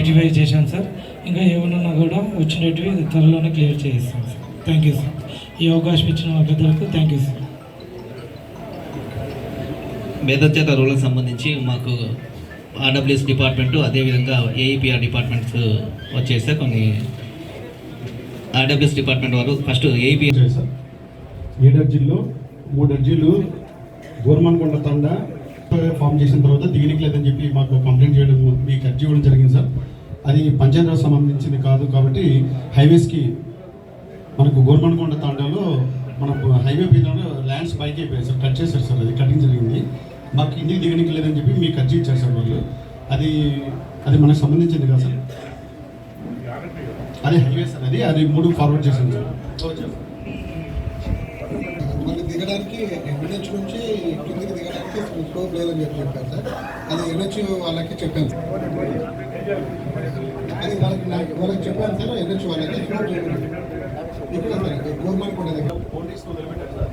Identify చేశాను sir. ఇంకా ఏమన్నా కూడా వచ్చినట్టువి త్వరలోనే క్లియర్ చేయిస్తాం సార్. థ్యాంక్ యూ సార్ ఈ అవకాశం ఇచ్చిన మా పెద్దలకు థ్యాంక్ యూ సార్ మేధోచేత రూల్కి సంబంధించి మాకు ఆర్డబ్ల్యూఎస్ డిపార్ట్మెంటు అదేవిధంగా A E P R departments వచ్చేస్తే కొన్ని ఆర్డబ్ల్యూఎస్ డిపార్ట్మెంట్ వారు ఫస్ట్ ఏఈపీ వచ్చాయి సార్. ఏడు అర్జీల్లో మూడు అర్జీలు గోర్మన్కొండ తండ ఫామ్ చేసిన తర్వాత దిగనికి లేదని చెప్పి మాకు కంప్లైంట్ చేయడం మీకు అర్జీ ఇవ్వడం జరిగింది సార్. అది పంచాయతీరాజ్ సంబంధించింది కాదు కాబట్టి హైవేస్కి మనకు గోర్మన్కొండ తాండాలో మనకు హైవే మీద ల్యాండ్స్ బైక్ అయిపోయాయి సార్ కట్ చేశారు సార్ అది కటింగ్ జరిగింది. మాకు ఇంటికి దిగనికి లేదని చెప్పి మీకు కట్ ఇచ్చారు సార్ వాళ్ళు. అది అది మనకు సంబంధించింది కాదు సార్. అది హైవే సార్ అది అది మూడు ఫార్వర్డ్ చేశాను సార్. దిగడానికి ఎన్హెచ్ నుంచి కిందికి దిగడానికి స్కోప్ లేదని చెప్పి చెప్పారు సార్. అది ఎన్హెచ్ వాళ్ళకి చెప్పాను సార్. అది వాళ్ళకి నాకు వాళ్ళకి చెప్పాను సార్ ఎన్హెచ్ వాళ్ళకి స్కోప్ లేదు ఇక్కడ సార్ గవర్నమెంట్ కూడా దగ్గర. పోలీసులు వదిలిపెట్టారు సార్.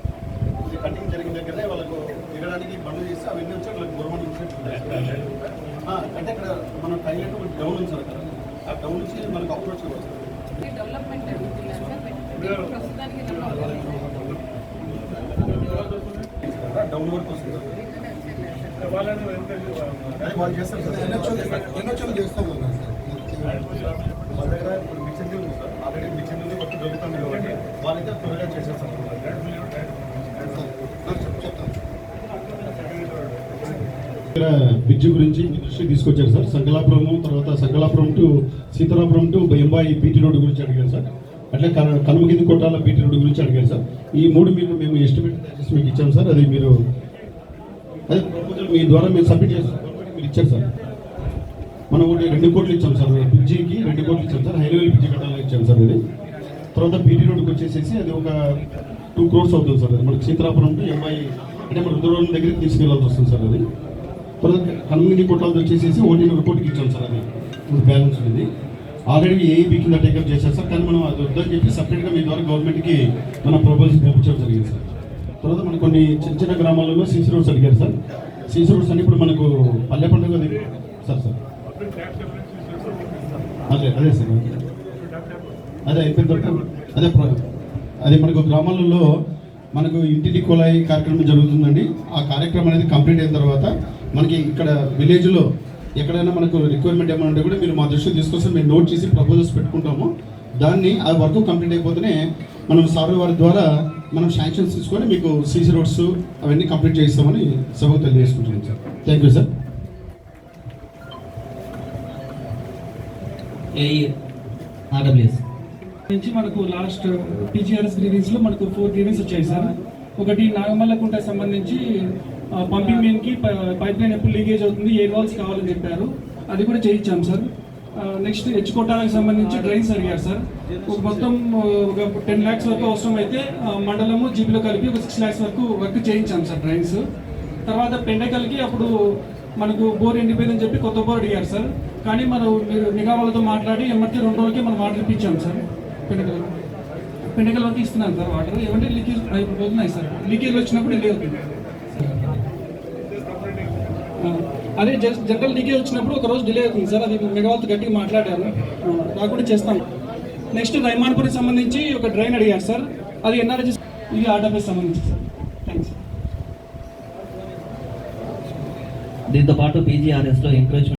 ఇది కటింగ్ జరిగిన దగ్గరనే వాళ్ళకు దిగడానికి బండ్లు చేసి అవన్నీ వచ్చి వాళ్ళకి గవర్నమెంట్ అంటే ఇక్కడ మన టైలెట్ డౌన్ ఉంది సార్ అక్కడ. ఆ డౌన్ నుంచి మనకు అప్రోచ్ డెవలప్మెంట్ డౌన్ వరకు వస్తుంది అది వాళ్ళు చేస్తారు సార్ ఎన్హెచ్ ఎన్హెచ్ చేస్తామన్నారు సార్ మా దగ్గర ఇప్పుడు సార్ ఆల్రెడీ మిక్సింగ్ ఉంది వర్క్ జరుగుతుంది కాబట్టి వాళ్ళైతే త్వరగా చేసేస్తారు ఇక్కడ బ్రిడ్జ్ గురించి మీ దృష్టికి తీసుకొచ్చారు సార్. సంగలాపురం తర్వాత సంగలాపురం టు సీతారాపురం టు ఎంబాయి బీటీ రోడ్డు గురించి అడిగారు సార్. అట్లే కన- కొట్టాల బీటీ రోడ్డు గురించి అడిగారు సార్. ఈ మూడు మీరు మేము ఎస్టిమేట్ చేసి మీకు ఇచ్చాము సార్. అది మీరు అదే ప్రపోజల్ మీ ద్వారా మీరు సబ్మిట్ చేస్తారు మీరు ఇచ్చారు సార్. మనం ఒకటి రెండు కోట్లు ఇచ్చాం సార్. బ్రిడ్జికి రెండు కోట్లు ఇచ్చాం సార్. హైవేలు బ్రిడ్జి కట్టాలని ఇచ్చాం సార్ ఇది తర్వాత బీటీ రోడ్కి వచ్చేసేసి అది ఒక టూ క్రోర్స్ అవుతుంది సార్ అది. మనకి సీతారాపురం టు ఎంఐ అంటే మన రుద్రవరం దగ్గరికి తీసుకెళ్ళాల్సి వస్తుంది సార్ అది. తర్వాత కనుమగిరి కొట్టాలతో వచ్చేసేసి ఓటీనూ రిపోర్ట్కి ఇచ్చాం సార్ అది. ఇప్పుడు బ్యాలెన్స్ ఉంది. ఆల్రెడీ ఏఈబీ కింద టేకప్ చేశారు సార్. కానీ మనం అది వద్దని చెప్పి సపరేట్గా మీ ద్వారా గవర్నమెంట్కి మన ప్రపోజల్స్ పంపించడం జరిగింది సార్. కొన్ని చిన్న చిన్న గ్రామాలలో సీసీ రోడ్స్ అడిగారు సార్. సీసీ రోడ్స్ అని ఇప్పుడు మనకు పల్లె పండుగ సార్ సార్. అదే అదే సార్. అదే అయిపోయిన తర్వాత అదే అదే మనకు గ్రామాలలో మనకు ఇంటికి కుళాయి కార్యక్రమం జరుగుతుందండి. ఆ కార్యక్రమం అనేది కంప్లీట్ అయిన తర్వాత మనకి ఇక్కడ విలేజ్లో ఎక్కడైనా మనకు రిక్వైర్మెంట్ ఏమైనా ఉంటే కూడా మీరు మా దృష్టికి తీసుకొస్తే మేము నోట్ చేసి ప్రపోజల్స్ పెట్టుకుంటాము. దాన్ని ఆ వర్క్ కంప్లీట్ అయిపోతేనే మనం సార్ వారి ద్వారా మనం శాంక్షన్స్ తీసుకొని మీకు సీసీ రోడ్స్ అవన్నీ కంప్లీట్ చేయిస్తామని సభకు తెలియజేసుకుంటున్నాను సార్. థ్యాంక్ యూ సార్ నుంచి మనకు లాస్ట్ టీజీఆర్ఎస్ గ్రీవెన్స్లో మనకు ఫోర్ గ్రీవెన్స్ వచ్చాయి సార్ ఒకటి నాగమల్లకుంట సంబంధించి ఆ, పంపింగ్ మెయిన్కి పైప్ లైన్ ఎప్పుడు లీకేజ్ అవుతుంది ఏ వాల్స్ కావాలని చెప్పారు అది కూడా చేయించాం సార్ నెక్స్ట్ హెచ్కోటానికి సంబంధించి డ్రైన్స్ అడిగారు సార్. ఒక మొత్తం ఒక టెన్ ల్యాక్స్ వరకు అవసరం అయితే మండలము జీబీలో కలిపి ఒక సిక్స్ ల్యాక్స్ వరకు వర్క్ చేయించాం సార్ డ్రైన్స్ తర్వాత పెండకల్కి అప్పుడు మనకు బోర్ ఎండిపోయిందని చెప్పి కొత్త బోర్ అడిగారు సార్. కానీ మనం మీరు నిఘా వాళ్ళతో మాట్లాడి ఎమ్మటి రెండు రోజులకి మనం వాటర్ ఇప్పించాం సార్. పెండకల్ పెండకల్ వరకు ఇస్తున్నాను సార్ వాటర్. ఏమంటే లీకేజ్ అయిపోతున్నాయి సార్. లీకేజ్ వచ్చినప్పుడు లేదు అవుతుంది. అదే జనరల్ లీకేజ్ వచ్చినప్పుడు ఒక రోజు డిలే అవుతుంది. సార్ అది మెగావాల్తో గట్టిగా మాట్లాడారు. రాకుండా చేస్తాం నెక్స్ట్ రైమాన్పూర్కి సంబంధించి ఒక డ్రైన్ అడిగారు సార్. అది ఎన్ఆర్జీ ఇది ఆర్డర్కి సంబంధించి సార్. థ్యాంక్స్ దీంతో పాటు పీజీఆర్ఎస్లో ఎంకరేజ్మెంట్